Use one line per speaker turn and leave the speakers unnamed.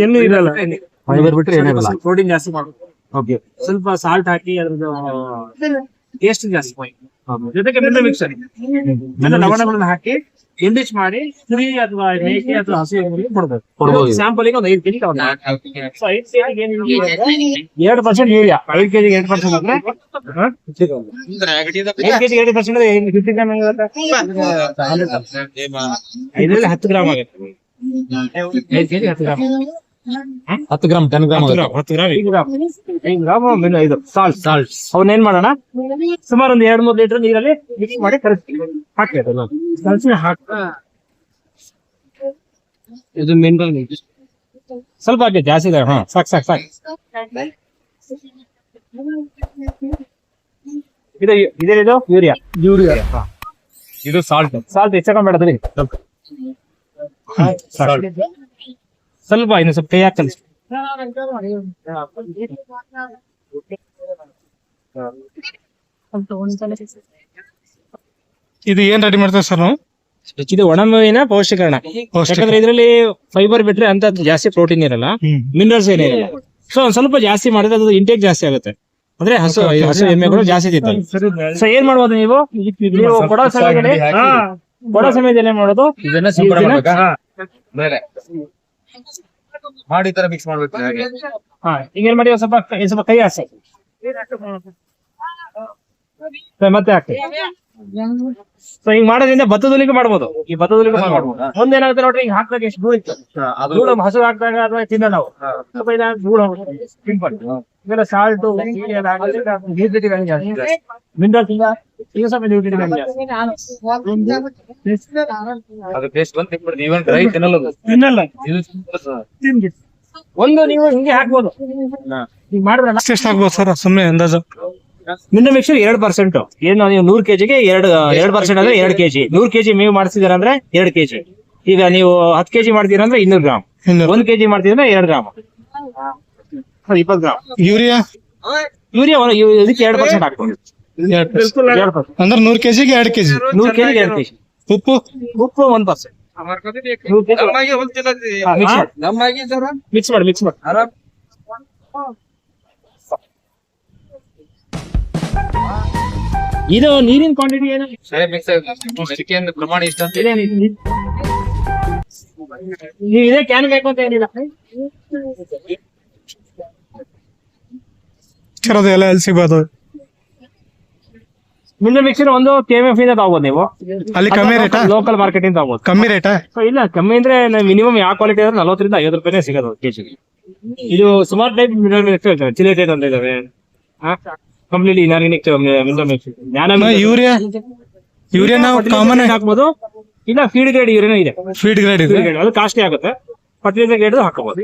ಏನು ಇರಲ್ಲ
ಫೈಬರ್ ಬಿಟ್ರೆ ಏನಿರಲ್ಲ
ಪ್ರೋಟೀನ್ ಜಾಸ್ತಿ ಮಾಡ್ಬೇಕು
ಓಕೆ
ಸ್ವಲ್ಪ ಸಾಲ್ಟ್ ಹಾಕಿ ಅದ್ರದ್ದು ಟೇಸ್ಟ್ ಜಾಸ್ತಿ ಜೊತೆಗೆ ಮಿಲ್ಲು ಮಿಕ್ಸರ್ ಲವಣಗಳನ್ನ ಹಾಕಿ ಎಂಡಿಚ್ ಮಾಡಿ ಕುರಿ ಅಥವಾ ಮೇಕೆ ಅಥವಾ ಹಸು ಕೊಡ್ಬೇಕು ಒಂದು ಐದು ಕೆಜಿ ಸೊ ಐದು ಕೆಜಿ ಎರಡು ಪರ್ಸೆಂಟ್ ಯೂರಿಯಾ. ಐದು ಕೆಜಿ ಎರಡು ಪರ್ಸೆಂಟ್ ಅಂದ್ರೆ? ಐದು ಕೆಜಿ ಎರಡು ಪರ್ಸೆಂಟ್ ಫಿಫ್ಟಿ ಗ್ರಾಮ್ ಐದರಲ್ಲಿ ಹತ್ತು ಗ್ರಾಮ್ ಆಗುತ್ತೆ. ಹತ್ತು ಗ್ರಾಮ್
ಟೆನ್ ಗ್ರಾಮ್
ಹತ್ತು ಗ್ರಾಮ್ ಐದು. ಇದು ಸಾಲ್ಟ್. ಸಾಲ್ಟ್. ಅವನ್ನ ಏನ್ ಮಾಡೋಣ? ಸುಮಾರು ಒಂದು ಎರಡ್ ಮೂರು ಲೀಟರ್ ನೀರಲ್ಲಿ ಮಿಕ್ಸ್ ಮಾಡಿ ಹಾಕಿ ಹಾಕಿ ಇದು ಮಿನರಲ್ ಸ್ವಲ್ಪ ಹಾಕಿ ಜಾಸ್ತಿ ಇದೆ. ಹಾ ಸಾಕ್ ಸಾಕ್ ಸಾಕ್. ಇದು ಇದೇನಿದು? ಯೂರಿಯಾ. ಯೂರಿಯಾ.
ಇದು ಸಾಲ್ಟ್.
ಸಾಲ್ಟ್ ಹೆಚ್ಚಕೊಂಬೇಡ ತಡಿ ಸ್ವಲ್ಪ. ಸ್ವಲ್ಪ ಇನ್ನು ಸ್ವಲ್ಪ ಕೈ ಹಾಕಿ ಕಲಿಸಿ.
ಇದು ಏನ್ ರೆಡಿ ಮಾಡ್ತಾರೆ ಸರ್ ನಾವು?
ಇದು ಒಣ ಮೇವಿನ ಪೌಷ್ಟಿಕರಣ.
ಪೌಷ್ಟಿಕ.
ಯಾಕಂದ್ರೆ ಇದರಲ್ಲಿ ಫೈಬರ್ ಬಿಟ್ರೆ ಅಂತ ಜಾಸ್ತಿ ಪ್ರೋಟೀನ್ ಇರಲ್ಲ. ಮಿನರಲ್ಸ್ ಏನಿರಲ್ಲ ಸೊ ಒಂದ್ ಸ್ವಲ್ಪ ಜಾಸ್ತಿ ಮಾಡಿದ್ರೆ ಅದು ಇಂಟೇಕ್ ಜಾಸ್ತಿ ಆಗುತ್ತೆ. ಅಂದ್ರೆ ಹಸು ಹಸು ಕೂಡ ಜಾಸ್ತಿ ತಿಂತಾರೆ. ಸೊ ಏನ್ ಮಾಡ್ಬೋದು ನೀವು? ನೀವು ಕೊಡೋ ಸಮಯದಲ್ಲಿ ಕೊಡೋ ಸಮಯದಲ್ಲಿ ಏನ್ ಮಾಡೋದು?
ಮೇಲೆ. ಮಾಡಿ ತರ ಮಿಕ್ಸ್ ಮಾಡ್ಬೇಕು ಹಾಗೆ.
ಹಾ, ಹಿಂಗೇನ್ ಮಾಡಿ ಸ್ವಲ್ಪ ಸ್ವಲ್ಪ ಕೈ ಹಾಸಿ ಮತ್ತೆ ಹಾಕಿ ಸೊ ಹಿಂಗ್ ಮಾಡೋದ್ರಿಂದ ಭತ್ತದೊಲಿಗೆ ಮಾಡ್ಬೋದು. ಈ ಭತ್ತದೊಲಿಗೆ ಮಾಡ್ಬೋದು. ಮುಂದೇನಾಗುತ್ತೆ ನೋಡ್ರಿ ಹಿಂಗ್ ಹಾಕ್ದಾಗ ಎಷ್ಟು ಧೂಳು ಇತ್ತು
ಅದು
ಧೂಳು ಹಸು ಹಾಕ್ದಾಗ ಅಥವಾ ತಿನ್ನ ನಾವು. ಸ್ವಲ್ಪ ಇದಾಗಿ ಧೂಳು ಹೋಗುತ್ತೆ. ಸಿಂಪಲ್ ಇವೆಲ್ಲ ಸಾಲ್ಟ್ ಮಿನರಲ್ಸ್ ಈಗ ಸ್ವಲ್ಪ ನ್ಯೂಟ್ರಿಯನ್ ಜಾಸ್ತಿ
ಅದು ಟೇಸ್ಟ್ ಬಂದ್ ತಿನ್ಬಿಡ್ತು ಇವನ್ ಡ್ರೈ ತಿನ್ನಲ್ಲ ಅದು.
ತಿನ್ನಲ್ಲ.
ಇದು
ತಿನ್ಗಿ. ಒಂದು ನೀವು ಹಿಂಗೆ ಹಾಕ್ಬೋದು. ಈಗ
ಸರ್ ಸುಮ್ಮನೆ ಅಂದಾಜು.
ಮಿನ್ನ ಮಿಕ್ಸರ್ ಎರಡು ಪರ್ಸೆಂಟ್ ಏನು ನೀವು ನೂರ್ ಕೆಜಿಗೆ ಎರಡು ಎರಡ್ ಪರ್ಸೆಂಟ್ ಅಂದ್ರೆ ಎರಡ್ ಕೆಜಿ ನೂರ್ ಕೆಜಿ ಮೇವು ಮಾಡಿಸಿದಾರೆ ಅಂದ್ರೆ ಎರಡ್ ಕೆಜಿ ಈಗ ನೀವು ಹತ್ತು ಕೆಜಿ ಮಾಡ್ತೀರಾ ಅಂದ್ರೆ ಇನ್ನೂರು ಗ್ರಾಮ್. ಒಂದ್ ಕೆಜಿ ಮಾಡ್ತೀರಾ ಎರಡ್ ಗ್ರಾಮ್. ಇಪ್ಪತ್ತು ಗ್ರಾಮ್.
ಯೂರಿಯಾ?
ಯೂರಿಯಾ ಇದಕ್ಕೆ ಎರಡು ಪರ್ಸೆಂಟ್ ಹಾಕ್ಬೋದು.
ಅಂದ್ರೆ ನೂರ್ ಕೆಜಿಗೆ ಎರಡ್ ಕೆಜಿ
ನೂರ್ ಕೆಜಿಗೆ ಎರಡ್ ಕೆಜಿ
ಉಪ್ಪು?
ಉಪ್ಪು ಒಂದ್ ಪರ್ಸೆಂಟ್ ಮಿಕ್ಸ್ ಮಾಡಿ. ಮಿಕ್ಸ್ ಮಾಡಿ ಇದು ನೀರಿನ ಕ್ವಾಂಟಿಟಿ ಏನು?
ಸರಿ ಮಿಕ್ಸ್ ಚಿಕನ್ ಪ್ರಮಾಣ ಇಷ್ಟ ಅಂತ
ಇದೆ? ನೀವು ಇದೇ ಕ್ಯಾನ್ ಬೇಕು ಅಂತ ಏನಿಲ್ಲ.
ಸರ್ ಅದು ಎಲ್ಲ ಎಲ್ಲಿ ಸಿಗ್ಬೋದು
ಮಿಲ್ಲ ಮಿಕ್ಸರ್ ಒಂದು ಕೆ ಎಫ್ ಇಂದ ತಗೋಬೋದು ನೀವು.
ಅಲ್ಲಿ ಕಮ್ಮಿ ರೇಟ್
ಲೋಕಲ್ ಮಾರ್ಕೆಟ್ ಇಂದ
ಕಮ್ಮಿ ರೇಟ್
ಇಲ್ಲ ಕಮ್ಮಿ ಅಂದ್ರೆ ಮಿನಿಮಮ್ ಯಾವ ಕ್ವಾಲಿಟಿ ಅಂದ್ರೆ ನಲವತ್ತರಿಂದ ಐವತ್ತು ರೂಪಾಯಿನೇ ಸಿಗೋದು ಕೆಜಿಗೆ ಇದು ಸುಮಾರು ಟೈಪ್ ಚಿಲ್ಲಿ ಟೈಪ್ ಅಂತ ಇದಾವೆ.
ಯೂರಿಯಾ? ಯೂರಿಯಾ ನಾವು ಕಾಮನ್
ಹಾಕ್ಬೋದು. ಇಲ್ಲ ಫೀಡ್ ಗ್ರೇಡ್ ಯೂರಿಯಾ ಇದೆ.
ಫೀಡ್ ಗ್ರೇಡ್
ಅದು ಕಾಸ್ಟ್ಲಿ ಆಗುತ್ತೆ. ಫರ್ಟಿಲೈಸರ್ ಗ್ರೇಡ್ ಹಾಕಬಹುದು